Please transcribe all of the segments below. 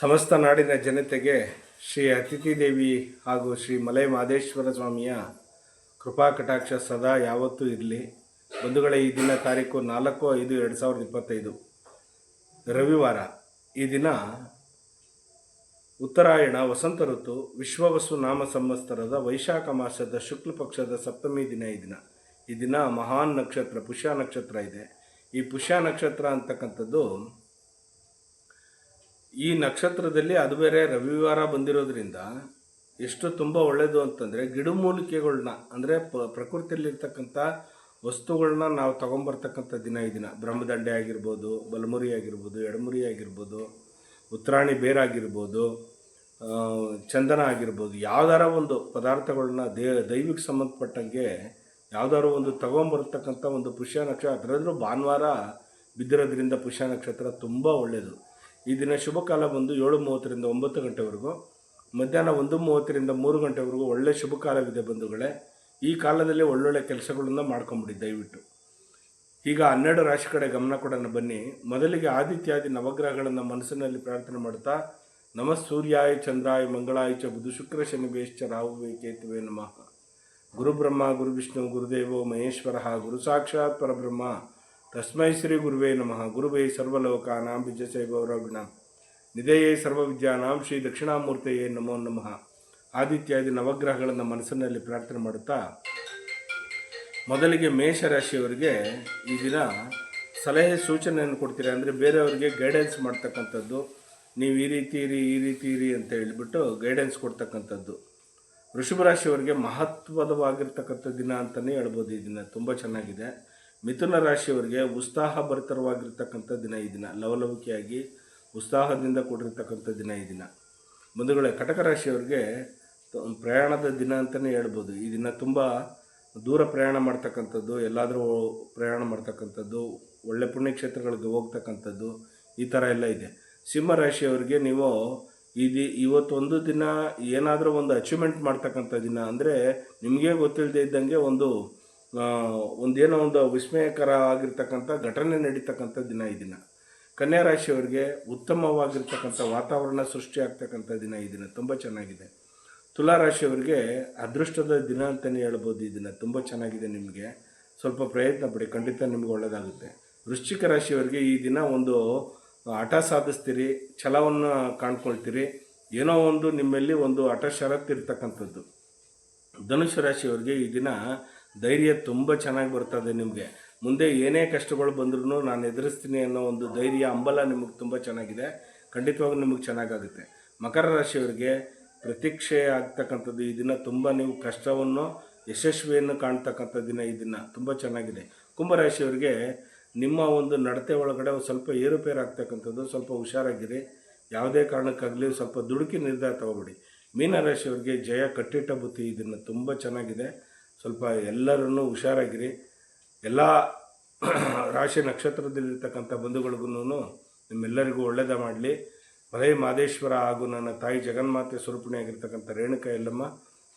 ಸಮಸ್ತ ನಾಡಿನ ಜನತೆಗೆ ಶ್ರೀ ಅತಿಥಿ ದೇವಿ ಹಾಗೂ ಶ್ರೀ ಮಲೈ ಮಹದೇಶ್ವರ ಸ್ವಾಮಿಯ ಕೃಪಾ ಕಟಾಕ್ಷ ಸದಾ ಯಾವತ್ತೂ ಇರಲಿ. ಬಂಧುಗಳ, ಈ ದಿನ ತಾರೀಕು ನಾಲ್ಕು ಐದು ಎರಡು ಸಾವಿರದ ಇಪ್ಪತ್ತೈದು. ರವಿವಾರ. ಈ ದಿನ ಉತ್ತರಾಯಣ, ವಸಂತ ಋತು ವಿಶ್ವವಸು ನಾಮ ಸಂವತ್ಸರದ ವೈಶಾಖ ಮಾಸದ ಶುಕ್ಲ ಪಕ್ಷದ ಸಪ್ತಮಿ ದಿನ ಈ ದಿನ. ಈ ದಿನ ಮಹಾನ್ ನಕ್ಷತ್ರ, ಪುಷ್ಯ ನಕ್ಷತ್ರ ಇದೆ. ಈ ಪುಷ್ಯ ನಕ್ಷತ್ರ ಅಂತಕ್ಕಂಥದ್ದು ಈ ನಕ್ಷತ್ರದಲ್ಲಿ ಅದು ಬೇರೆ ರವಿವಾರ ಬಂದಿರೋದ್ರಿಂದ ಎಷ್ಟು ತುಂಬ ಒಳ್ಳೆಯದು ಅಂತಂದರೆ ಗಿಡಮೂಲಿಕೆಗಳನ್ನ ಅಂದರೆ ಪ ಪ್ರಕೃತಿಯಲ್ಲಿರ್ತಕ್ಕಂಥ ವಸ್ತುಗಳನ್ನ ನಾವು ತೊಗೊಂಬರ್ತಕ್ಕಂಥ ದಿನ ಈ ದಿನ. ಬ್ರಹ್ಮದಂಡೆ ಆಗಿರ್ಬೋದು, ಬಲಮುರಿ ಆಗಿರ್ಬೋದು, ಎಡಮುರಿ ಆಗಿರ್ಬೋದು, ಉತ್ತರಾಣಿ ಬೇರಾಗಿರ್ಬೋದು ಚಂದನ ಆಗಿರ್ಬೋದು, ಯಾವ್ದಾರ ಒಂದು ಪದಾರ್ಥಗಳನ್ನ ದೇ ದೈವಿಗೆ ಸಂಬಂಧಪಟ್ಟಂಗೆ ಯಾವ್ದಾದ್ರು ಒಂದು ತಗೊಂಬರ್ತಕ್ಕಂಥ ಒಂದು ಪುಷ್ಯ ನಕ್ಷತ್ರ, ಅದರಲ್ಲೂ ಭಾನುವಾರ ಬಿದ್ದಿರೋದ್ರಿಂದ ಪುಷ್ಯ ನಕ್ಷತ್ರ ತುಂಬ ಒಳ್ಳೆಯದು ಈ ದಿನ ಶುಭಕಾಲ ಬಂದು ಏಳು ಮೂವತ್ತರಿಂದ ಒಂಬತ್ತು ಗಂಟೆವರೆಗೂ, ಮಧ್ಯಾಹ್ನ ಒಂದು ಮೂವತ್ತರಿಂದ ಮೂರು ಗಂಟೆವರೆಗೂ ಒಳ್ಳೆ ಶುಭ ಕಾಲವಿದೆ ಬಂಧುಗಳೇ. ಈ ಕಾಲದಲ್ಲಿ ಒಳ್ಳೊಳ್ಳೆ ಕೆಲಸಗಳನ್ನು ಮಾಡ್ಕೊಂಬಿಡಿ, ದಯವಿಟ್ಟು. ಈಗ ಹನ್ನೆರಡು ರಾಶಿ ಕಡೆ ಗಮನ ಕೊಡೋಣ ಬನ್ನಿ. ಮೊದಲಿಗೆ ಆದಿತ್ಯಾದಿ ನವಗ್ರಹಗಳನ್ನು ಮನಸ್ಸಿನಲ್ಲಿ ಪ್ರಾರ್ಥನೆ ಮಾಡ್ತಾ, ನಮ ಸೂರ್ಯಾಯ ಚಂದ್ರಾಯ ಮಂಗಳಾಯ ಚ ಬುಧ ಶುಕ್ರ ಶನಿ ಬೇಶ್ಚ ರಾಹುವೇ ಕೇತುವೆ ನಮಃ. ಗುರುಬ್ರಹ್ಮ ಗುರು ವಿಷ್ಣು ಗುರುದೇವೋ ಮಹೇಶ್ವರ, ಗುರು ಸಾಕ್ಷಾತ್ ಪರಬ್ರಹ್ಮ. ತಸ್ಮೈ ಶ್ರೀ ಗುರುವೇ ನಮಃ. ಗುರುವೇ ಸರ್ವಲೋಕಾನಾಂ ಗೌರವಿಣ ನಿಧೇಯೇ ಸರ್ವವಿದ್ಯಾನಾಂ ಶ್ರೀ ದಕ್ಷಿಣಾಮೂರ್ತಿಯೇ ನಮೋ ನಮಃ. ಆದಿತ್ಯಾದಿ ನವಗ್ರಹಗಳನ್ನು ಮನಸ್ಸಿನಲ್ಲಿ ಪ್ರಾರ್ಥನೆ ಮಾಡುತ್ತಾ, ಮೊದಲಿಗೆ ಮೇಷರಾಶಿಯವರಿಗೆ ಈ ದಿನ ಸಲಹೆ ಸೂಚನೆಯನ್ನು ಕೊಡ್ತೀರಾ ಅಂದರೆ ಬೇರೆಯವರಿಗೆ ಗೈಡೆನ್ಸ್ ಮಾಡ್ತಕ್ಕಂಥದ್ದು. ನೀವು ಈ ರೀತಿ ಇರಿ, ಈ ರೀತಿ ಇರಿ ಅಂತ ಹೇಳಿಬಿಟ್ಟು ಗೈಡೆನ್ಸ್ ಕೊಡ್ತಕ್ಕಂಥದ್ದು. ವೃಷಭ ರಾಶಿಯವರಿಗೆ ಮಹತ್ವದವಾಗಿರ್ತಕ್ಕಂಥ ದಿನ ಅಂತಲೇ ಹೇಳ್ಬೋದು ಈ ದಿನ. ತುಂಬ ಚೆನ್ನಾಗಿದೆ. ಮಿಥುನ ರಾಶಿಯವರಿಗೆ ಉತ್ಸಾಹ ಭರಿತರವಾಗಿರ್ತಕ್ಕಂಥ ದಿನ ಈ ದಿನ. ಲವಲವಿಕೆಯಾಗಿ ಉತ್ಸಾಹದಿಂದ ಕೂಡಿರ್ತಕ್ಕಂಥ ದಿನ ಈ ದಿನ. ಬಂಧುಗಳೇ, ಕಟಕ ರಾಶಿಯವರಿಗೆ ಪ್ರಯಾಣದ ದಿನ ಅಂತಲೇ ಹೇಳ್ಬೋದು. ಈ ದಿನ ತುಂಬ ದೂರ ಪ್ರಯಾಣ ಮಾಡ್ತಕ್ಕಂಥದ್ದು, ಎಲ್ಲಾದರೂ ಪ್ರಯಾಣ ಮಾಡ್ತಕ್ಕಂಥದ್ದು, ಒಳ್ಳೆ ಪುಣ್ಯಕ್ಷೇತ್ರಗಳಿಗೆ ಹೋಗ್ತಕ್ಕಂಥದ್ದು ಈ ಥರ ಎಲ್ಲ ಇದೆ. ಸಿಂಹ ರಾಶಿಯವರಿಗೆ ನೀವು ಇದು ಇವತ್ತೊಂದು ದಿನ ಏನಾದರೂ ಒಂದು ಅಚೀವ್ಮೆಂಟ್ ಮಾಡ್ತಕ್ಕಂಥ ದಿನ ಅಂದರೆ ನಿಮಗೆ ಗೊತ್ತಿಲ್ಲದೆ ಇದ್ದಂಗೆ ಒಂದು ಒಂದೇನೋ ಒಂದು ವಿಸ್ಮಯಕರ ಆಗಿರ್ತಕ್ಕಂಥ ಘಟನೆ ನಡೀತಕ್ಕಂಥ ದಿನ ಈ ದಿನ. ಕನ್ಯಾ ರಾಶಿಯವರಿಗೆ ಉತ್ತಮವಾಗಿರ್ತಕ್ಕಂಥ ವಾತಾವರಣ ಸೃಷ್ಟಿಯಾಗ್ತಕ್ಕಂಥ ದಿನ ಈ ದಿನ. ತುಂಬ ಚೆನ್ನಾಗಿದೆ. ತುಲಾ ರಾಶಿಯವರಿಗೆ ಅದೃಷ್ಟದ ದಿನ ಅಂತಲೇ ಹೇಳ್ಬೋದು ಈ ದಿನ. ತುಂಬ ಚೆನ್ನಾಗಿದೆ ನಿಮಗೆ. ಸ್ವಲ್ಪ ಪ್ರಯತ್ನ ಪಡಿ. ಖಂಡಿತ ನಿಮಗೆ ಒಳ್ಳೆಯದಾಗುತ್ತೆ ವೃಶ್ಚಿಕ ರಾಶಿಯವರಿಗೆ ಈ ದಿನ ಒಂದು ಹಠ ಸಾಧಿಸ್ತೀರಿ, ಛಲವನ್ನು ಕಾಣ್ಕೊಳ್ತೀರಿ. ಏನೋ ಒಂದು ನಿಮ್ಮಲ್ಲಿ ಒಂದು ಹಠ ಷರತ್ತು ಇರ್ತಕ್ಕಂಥದ್ದು. ಧನುಷ್ ರಾಶಿಯವರಿಗೆ ಈ ದಿನ ಧೈರ್ಯ ತುಂಬ ಚೆನ್ನಾಗಿ ಬರ್ತದೆ ನಿಮಗೆ. ಮುಂದೆ ಏನೇ ಕಷ್ಟಗಳು ಬಂದ್ರೂ ನಾನು ಎದುರಿಸ್ತೀನಿ ಅನ್ನೋ ಒಂದು ಧೈರ್ಯ, ಹಂಬಲ ನಿಮಗೆ ತುಂಬ ಚೆನ್ನಾಗಿದೆ. ಖಂಡಿತವಾಗೂ ನಿಮಗೆ ಚೆನ್ನಾಗಾಗುತ್ತೆ. ಮಕರ ರಾಶಿಯವರಿಗೆ ಪ್ರತೀಕ್ಷೆ ಆಗ್ತಕ್ಕಂಥದ್ದು ಈ ದಿನ ತುಂಬ ನೀವು ಕಷ್ಟವನ್ನು, ಯಶಸ್ವಿಯನ್ನು ಕಾಣ್ತಕ್ಕಂಥ ದಿನ ಈ ದಿನ ತುಂಬ ಚೆನ್ನಾಗಿದೆ. ಕುಂಭರಾಶಿಯವರಿಗೆ ನಿಮ್ಮ ಒಂದು ನಡತೆ ಒಳಗಡೆ ಸ್ವಲ್ಪ ಏರುಪೇರು ಆಗ್ತಕ್ಕಂಥದ್ದು, ಸ್ವಲ್ಪ ಹುಷಾರಾಗಿರಿ. ಯಾವುದೇ ಕಾರಣಕ್ಕಾಗಲಿ ಸ್ವಲ್ಪ ದುಡುಕಿ ನಿರ್ಧಾರ ತಗೋಬೇಡಿ. ಮೀನರಾಶಿಯವರಿಗೆ ಜಯ, ಕಟ್ಟಿಟ್ಟ ಬುತ್ತಿ ಇದನ್ನು ತುಂಬ ಚೆನ್ನಾಗಿದೆ. ಸ್ವಲ್ಪ ಎಲ್ಲರನ್ನೂ ಹುಷಾರಾಗಿರಿ. ಎಲ್ಲ ರಾಶಿ ನಕ್ಷತ್ರದಲ್ಲಿರ್ತಕ್ಕಂಥ ಬಂಧುಗಳಿಗೂ ನಿಮ್ಮೆಲ್ಲರಿಗೂ ಒಳ್ಳೆಯದ ಮಾಡಲಿ. ಮಲೈ ಮಾದೇಶ್ವರ ಹಾಗೂ ನನ್ನ ತಾಯಿ ಜಗನ್ಮಾತೆ ಸ್ವರೂಪಣಿಯಾಗಿರ್ತಕ್ಕಂಥ ರೇಣುಕಾ ಎಲ್ಲಮ್ಮ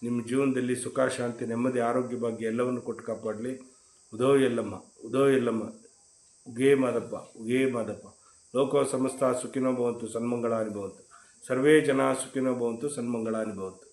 ನಿಮ್ಮ ಜೀವನದಲ್ಲಿ ಸುಖ, ಶಾಂತಿ, ನೆಮ್ಮದಿ, ಆರೋಗ್ಯ ಭಾಗ್ಯ ಎಲ್ಲವನ್ನು ಕೊಟ್ಟು ಕಾಪಾಡಲಿ. ಉದೋ ಎಲ್ಲಮ್ಮ ಉದೋ ಎಲ್ಲಮ್ಮ ಉಗೇ ಮಾದಪ್ಪ ಉಗೇ ಮಾದಪ್ಪ. ಲೋಕ ಸಮಸ್ತ ಸುಖಿನೋ ಭವಂತು, ಸನ್ಮಂಗಳಾನಿ ಭವಂತು. ಸರ್ವೇ ಜನ ಸುಖಿನೋ ಭವಂತು, ಸನ್ಮಂಗಳಾನಿ ಭವಂತು.